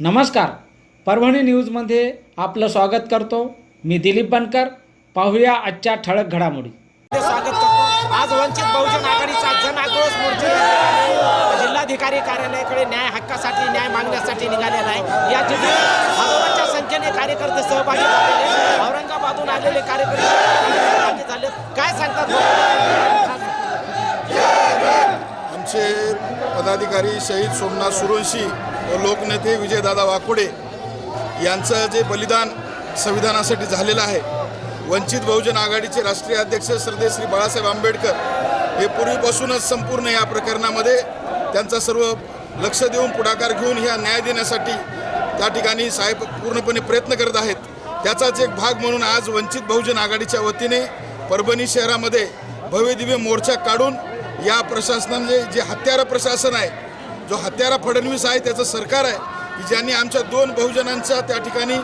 नमस्कार. परभणी न्यूजमध्ये आपलं स्वागत करतो. मी दिलीप बनकर. पाहूया आजच्या ठळक घडामोडी. ते स्वागत करतो. आज वंचित बहुजन आघाडीचा जन आक्रोश मोर्चा जिल्हाधिकारी कार्यालयाकडे न्याय हक्कासाठी न्याय मागण्यासाठी निघालेला आहे. या जिल्ह्यात हजारोच्या संख्येने कार्यकर्ते सहभागी झालेले औरंगाबादहून आलेले कार्यकर्ते सहभागी झाले काय सांगतात? आमचे पदाधिकारी शहीद सोमनाथ सुरवंशी व लोकनेते विजयदादा वाकोडे यांचं जे बलिदान संविधानासाठी झालेलं आहे वंचित बहुजन आघाडीचे राष्ट्रीय अध्यक्ष श्रद्धे श्री बाळासाहेब आंबेडकर हे पूर्वीपासूनच संपूर्ण या प्रकरणामध्ये त्यांचा सर्व लक्ष देऊन पुढाकार घेऊन ह्या न्याय देण्यासाठी त्या ठिकाणी साहेब पूर्णपणे प्रयत्न करत आहेत. त्याचाच एक भाग म्हणून आज वंचित बहुजन आघाडीच्या वतीने परभणी शहरामध्ये भव्यदिव्य मोर्चा काढून या प्रशासनाने जे हत्यारा प्रशासन आहे जो हत्यारा फडणवीस आहे त्याचं सरकार आहे की ज्यांनी आमच्या दोन बहुजनांचा त्या ठिकाणी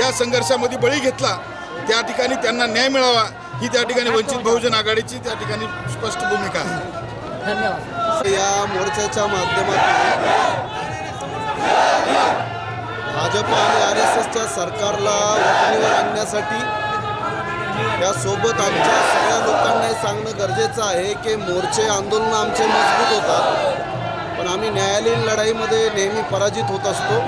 या संघर्षामध्ये बळी घेतला त्या ठिकाणी त्यांना न्याय मिळावा ही त्या ठिकाणी वंचित बहुजन आघाडीची त्या ठिकाणी स्पष्ट भूमिका आहे. या मोर्चाच्या माध्यमातून भाजप आणि आर एस एसच्या सरकारला वठणीवर आणण्यासाठी यासोबत आमच्या सगळ्या लोकांना हे सांगणं गरजेचं आहे की मोर्चे आंदोलन आमचे मजबूत होतात. पण आम्ही न्यायालयीन लढाईमध्ये नेहमी पराजित होत असतो.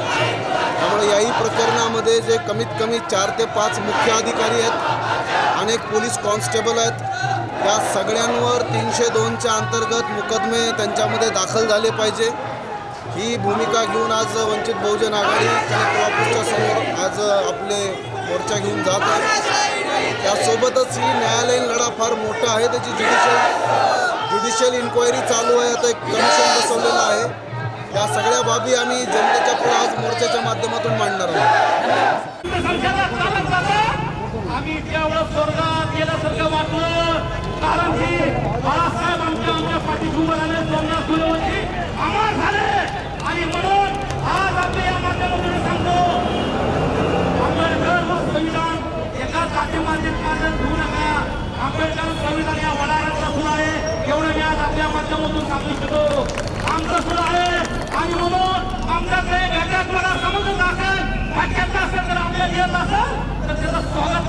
त्यामुळे याही प्रकरणामध्ये जे कमीत कमी चार ते पाच मुख्य अधिकारी आहेत अनेक पोलीस कॉन्स्टेबल आहेत या सगळ्यांवर तीनशे दोनच्या अंतर्गत मुकदमे त्यांच्यामध्ये दाखल झाले पाहिजे. ही भूमिका घेऊन आज वंचित बहुजन आघाडी कलेक्टर ऑफिसच्या समोर आज आपले मोर्चा घेऊन जात आहे. त्यासोबतच ही न्यायालयीन लढा फार मोठा आहे त्याची ज्युडिशियल ज्युडिशियल इन्क्वायरी चालू आहे. आता एक कमिशन बसवलेलं आहे. या सगळ्या बाबी आम्ही जनतेच्या पुढे आज मोर्चाच्या माध्यमातून मांडणार आहोत. आम्ही त्यावेळेस स्वर्गात गेल्यासारखं वाटलं. कारण की बाळासाहेब आमच्या आमच्या पाठीशी उभं झाले सोमनाथ सुलवंशी अमर झाले. आणि म्हणून आज आपल्या या माध्यमातून सांगतो आंबेडकर व संविधान एका जातीमातीत माझं घेऊ नका आंबेडकर संविधान या वडारातलं सुरू आहे एवढं मी आज आपल्या माध्यमातून सांगू इच्छितो आमचं सुरू आहे. आणि म्हणून आमच्याकडे घटक मला समजत असेल. वाक्यात असेल तर आपल्या येत असेल. तर त्याचं स्वागत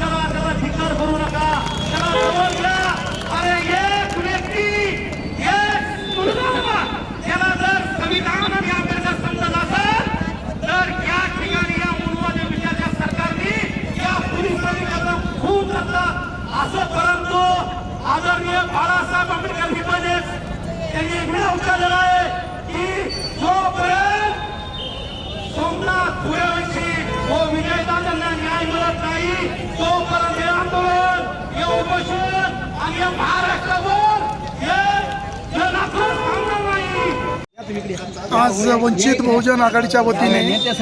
आज वंचित बहुजन आघाडीच्या वतीने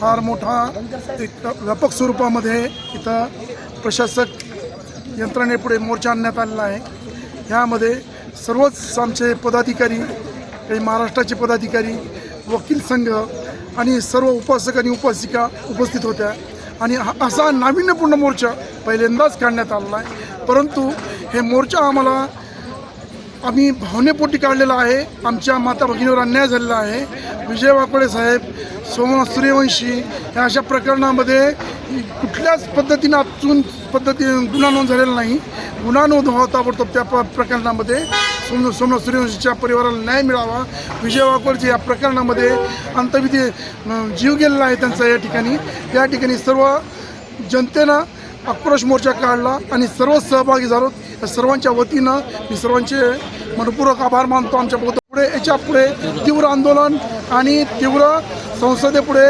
फार मोठा एक व्यापक स्वरूपामध्ये इथं प्रशासक यंत्रणेपुढे मोर्चा आणण्यात आलेला आहे. ह्यामध्ये सर्वच आमचे पदाधिकारी काही महाराष्ट्राचे पदाधिकारी वकील संघ आणि सर्व उपासक आणि उपासिका उपस्थित होत्या. आणि हा असा नाविन्यपूर्ण मोर्चा पहिल्यांदाच काढण्यात आलेला आहे. परंतु हे मोर्चा आम्हाला आम्ही भावनेपोटी काढलेला आहे. आमच्या माता भगिनीवर अन्याय झालेला आहे. विजय वाकोडे साहेब सोमा सूर्यवंशी या अशा प्रकरणामध्ये कुठल्याच पद्धतीनं अजून पद्धती गुन्हा नोंद झालेला नाही. गुन्हा नोंद व्हावा ताबडतोब त्या प प्रकरणामध्ये सोम सोमनाथ सूर्यवंशीच्या परिवाराला न्याय मिळावा. विजय वाकोडचे या प्रकरणामध्ये अंतविधी जीव गेलेला आहे त्यांचा या ठिकाणी. या ठिकाणी सर्व जनतेनं आक्रोश मोर्चा काढला आणि सर्व सहभागी झालो. सर्वांच्या वतीनं मी सर्वांचे मनपूर्वक आभार मानतो आमच्या पुढे याच्यापुढे तीव्र आंदोलन आणि तीव्र संसदेपुढे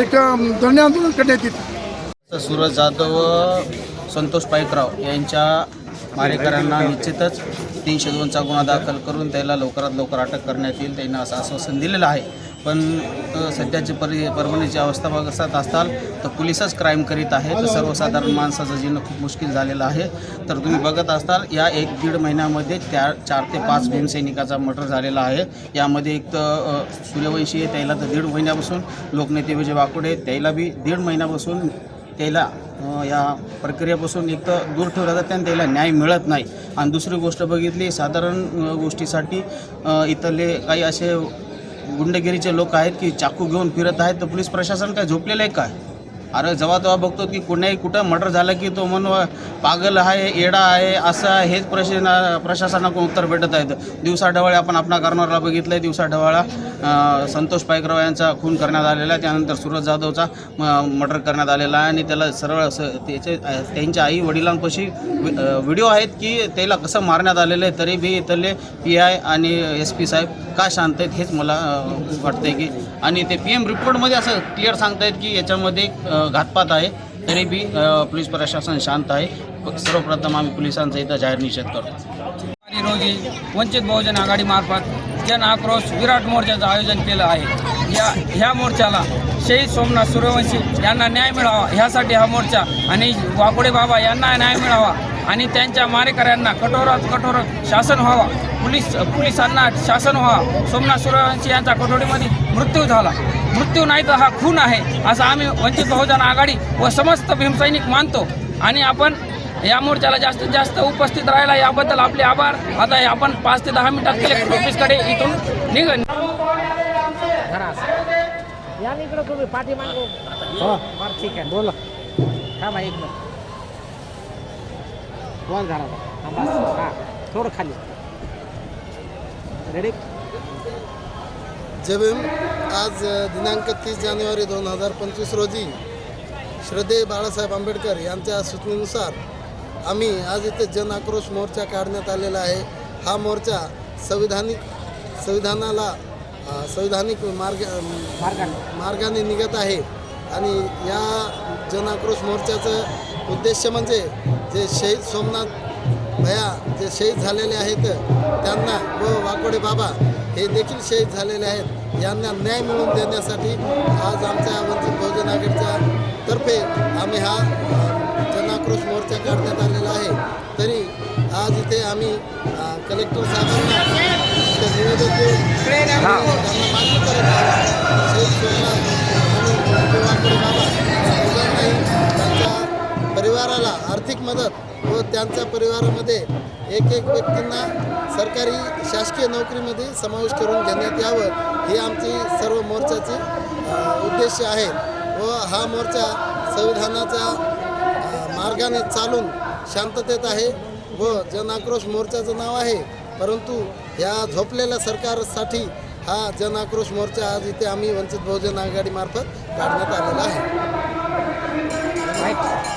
एक धरणे आंदोलन करण्यात येते सुरज जाधव व संतोष पाईकराव यांच्या मारेकरांना निश्चितच तीनशे दोनचा गुन्हा दाखल करून त्याला लवकरात लवकर अटक करण्यात येईल. त्यांना असं आश्वासन दिलेलं आहे. पण सध्याची परि परभणीची अवस्था बघत असताल तर पोलिसच क्राईम करीत आहे. तर सर्वसाधारण माणसाचं जीणं खूप मुश्किल झालेलं आहे. तर तुम्ही बघत असताल या एक दीड महिन्यामध्ये त्या चार ते पाच भीमसैनिकाचा मर्डर झालेला आहे. यामध्ये एक तर सूर्यवंशी आहे त्याला तर दीड महिन्यापासून. लोकनेते विजय वाकोडे त्याला बी दीड महिन्यापासून. त्याला या प्रक्रियेपासून एक तर दूर ठेवलं जातं आणि त्याला न्याय मिळत नाही. आणि दुसरी गोष्ट बघितली साधारण गोष्टीसाठी इथले काही असे गुंडगिरीचे लोक आहेत की चाकू घेऊन फिरत आहेत तर पोलीस प्रशासन काय झोपलेलं आहे काय अरे जेव्हा तेव्हा बघतो की कुठेही कुठं मर्डर झालं की तो म्हणून पागल आहे येडा आहे असं आहे हेच प्रश्न प्रशासनाकडून उत्तर भेटत आहेत. दिवसा ढवळे आपण आपणा कारणाला बघितलं आहे दिवसा ढवळा संतोष पायकराव यांचा खून करण्यात आलेला आहे. त्यानंतर सूरज जाधवचा मर्डर करण्यात आलेला आहे. आणि त्याला सरळ असं त्याचे त्यांच्या आई वडिलांपाशी व्हिडिओ आहेत की त्याला कसं मारण्यात आलेलं आहे तरी बी इथले पी आय आणि एस पी साहेब का शांत आहेत हेच मला वाटतं वाटतंय की आणि ते पी एम रिपोर्टमध्ये असं क्लिअर सांगतायत की याच्यामध्ये घातपात आहे तरी बी पोलीस प्रशासन शांत आहे. सर्वप्रथम आम्ही पोलिसांचा इथं जाहीर निषेध करतो. रोजी वंचित बहुजन आघाडीमार्फत जन आक्रोश विराट मोर्चाचं आयोजन केलं आहे. या ह्या मोर्चाला शहीद सोमनाथ सूर्यवंशी यांना न्याय मिळावा ह्यासाठी हा मोर्चा आणि वाकोडे बाबा यांना न्याय मिळावा आणि त्यांच्या मारेकऱ्यांना कठोरात कठोर शासन व्हावा. पोलीस पोलिसांना शासन व्हावा सोमनाथ सूर्यवंशी यांचा कठोडीमध्ये मृत्यू झाला. मृत्यू नाही तर हा खून आहे असं आम्ही वंचित बहुजन आघाडी व समस्त भीमसैनिक मानतो. आणि आपण या मोर्चाला जास्तीत जास्त उपस्थित राहायला याबद्दल आपले आभार. आता हे आपण पाच ते दहा मिनिटात कलेक्टर ऑफिसकडे इथून निघ या इकडं तुम्ही बरं ठीक आहे बोला थांबा. एक मिनिट हां. थोडं खाली. रेडी जय भीम आज दिनांक तीस जानेवारी दोन हजार पंचवीस रोजी श्रद्धेय बाळासाहेब आंबेडकर यांच्या सूचनेनुसार आम्ही आज इथे जन आक्रोश मोर्चा काढण्यात आलेला आहे. हा मोर्चा संविधानिक संविधानाला संविधानिक मार्ग मार्गाने मार्गाने निघत आहे आणि या जन आक्रोश मोर्चाचं उद्देश म्हणजे जे शहीद सोमनाथ भया जे शहीद झालेले आहेत त्यांना व वाकोडे बाबा हे देखील शहीद झालेले आहेत. यांना न्याय मिळवून देण्यासाठी आज आमच्या वंचित बहुजन आघाडीच्या तर्फे आम्ही हा जनाक्रोश मोर्चा काढण्यात आलेला आहे. तरी आज इथे आम्ही कलेक्टर साहेबांना निवेदन देऊन त्यांना मान्य करत आहोत. शहीद सोमनाथ आणि वाकोडे बाबा परिवाराला आर्थिक मदत व त्यांच्या परिवारामध्ये एक एक व्यक्तींना सरकारी शासकीय नोकरीमध्ये समावेश करून घेण्यात यावं ही आमची सर्व मोर्चाची उद्देश आहे व हा मोर्चा संविधानाच्या मार्गाने चालून शांततेत आहे व जनाक्रोश मोर्चाचं नाव आहे. परंतु या झोपलेल्या सरकारसाठी हा जनाक्रोश मोर्चा आज इथे आम्ही वंचित बहुजन आघाडीमार्फत काढण्यात आलेला आहे.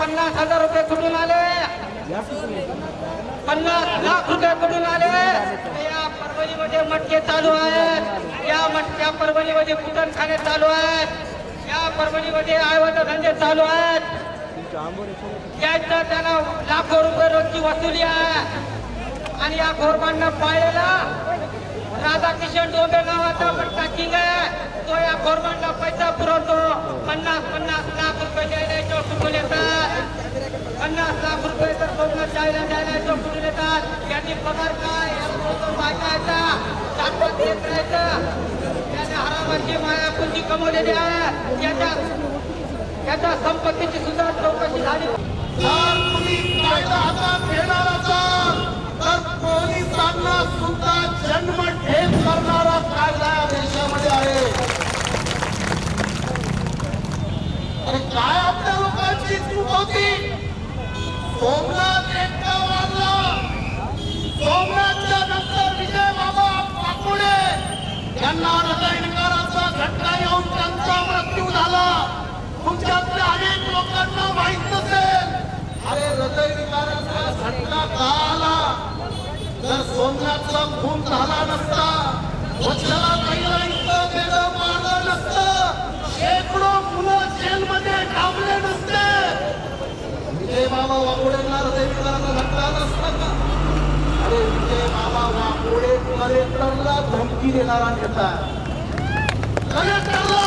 पन्नास हजार रुपये कुठून आले पन्नास लाख रुपये कुठून आले या परभणीमध्ये मटके चालू आहेत. या मटक्या परभणीमध्ये कुटणखाने चालू आहेत. या परभणीमध्ये आयवत धंदे चालू आहेत. याचं त्याला लाखो रुपये रोजची वसुली आहे. आणि या घोरबांना पाळलेला राधाकिशन डोंबे नावाचा मटका किंग आहे. तो या घोरबांना पैसा पुरवतो. पन्नास पन्नास लाख रुपये द्यायला कुठून येतात पन्नास लाख रुपये जायला जायला द्यायला येतात त्यांनी पगार काय? या पुरवतो देत राहायचं त्याने हरामाची माया पुंजी कमवलेली आहे. त्याच्या त्याच्या संपत्तीची सुद्धा चौकशी झाली. जर तुम्ही कायदा हातात घेणार असाल तर पोलिसांना सुद्धा जन्मठेप करणारा कायदा या देशामध्ये आहे अरे काय सोमनाथ एकटा वारला सोमनाथच्या नंतर विजय बाबा पाकोडे यांना हृदयविकाराचा झटका येऊन त्यांचा मृत्यू झाला तुमच्यातल्या अनेक लोकांना माहीत नसेल अरे हृदयविकाराचा झटका का आला जर सोमनाथचा खून झाला नसता. वचला पहिला इतकं वेगळं मारलं नसतं. शेकडो मुलं जेलमध्ये डांबले नसते. विजय बाबा वाकोडेंना हृदयविकाराचा झटका नसता का? अरे विजय बाबा वाकोडे कलेक्टरला धमकी देणारा नेता. कलेक्टरला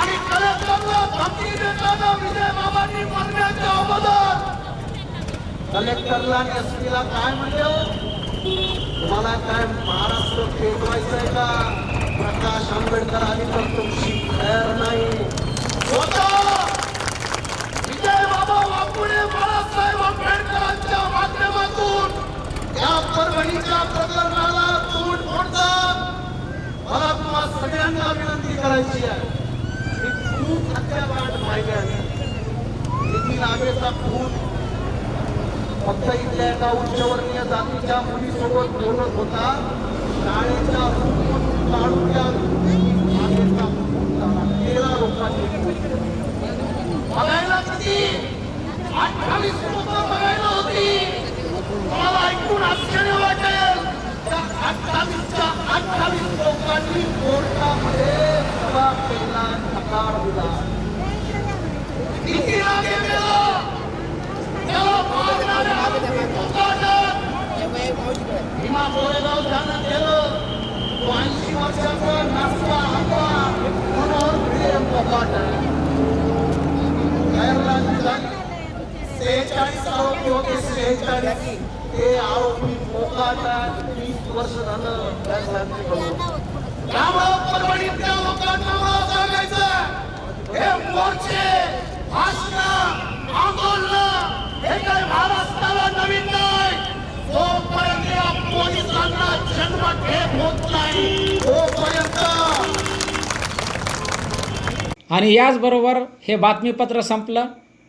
आणि कलेक्टरला धमकी देताना विजय बाबांनी मरण्याच्या अगोदर. कलेक्टरला आणि एसपीला काय म्हणलं हो? तुम्हाला काय महाराष्ट्र पेटवायचं आहे का? प्रकाश आंबेडकर आली तर तुमची खैर नाही विजय बाबा वाकुळे बाळासाहेब आंबेडकरांच्या माध्यमातून या परभणीच्या प्रकरणाला तोंड फोडतात मला तुम्हाला सगळ्यांना विनंती करायची आहे. मी खूप हत्याकांड पाहिले आहे नितीन आबेचा खून फक्त इथल्या एका उच्चवर्णीय जातीच्या मुलीसोबत बोलत होता. शाळेच्या रूममधून काढून त्या आबेचा खून झाला तेरा लोकांनी खून. बघायला किती अठ्ठावीस लोक बघायला होती मला ऐकून आश्चर्य वाटेल त्या अठ्ठावीसच्या अठ्ठावीस लोकांनी कोर्टामध्ये सभा केला नकार दिला किती रागे गेला त्याला मारणाऱ्या लोकांना भीमा कोरेगाव जाणं गेलं तो ऐंशी वर्षाचा नाचता होता मनोहर भिडे मोकाट गैरलाजी झाली सेहेचाळीस आरोपी ते आरोपी वीस वर्ष झालं त्यामुळं परभणीतल्या लोकांना मला सांगायचं हे मोर्चे भाषण आंदोलन हे काय महाराष्ट्राला नवीन नाही. या पोलिसांना होत नाही तोपर्यंत आणि याचबरोबर हे बातमीपत्र संपलं.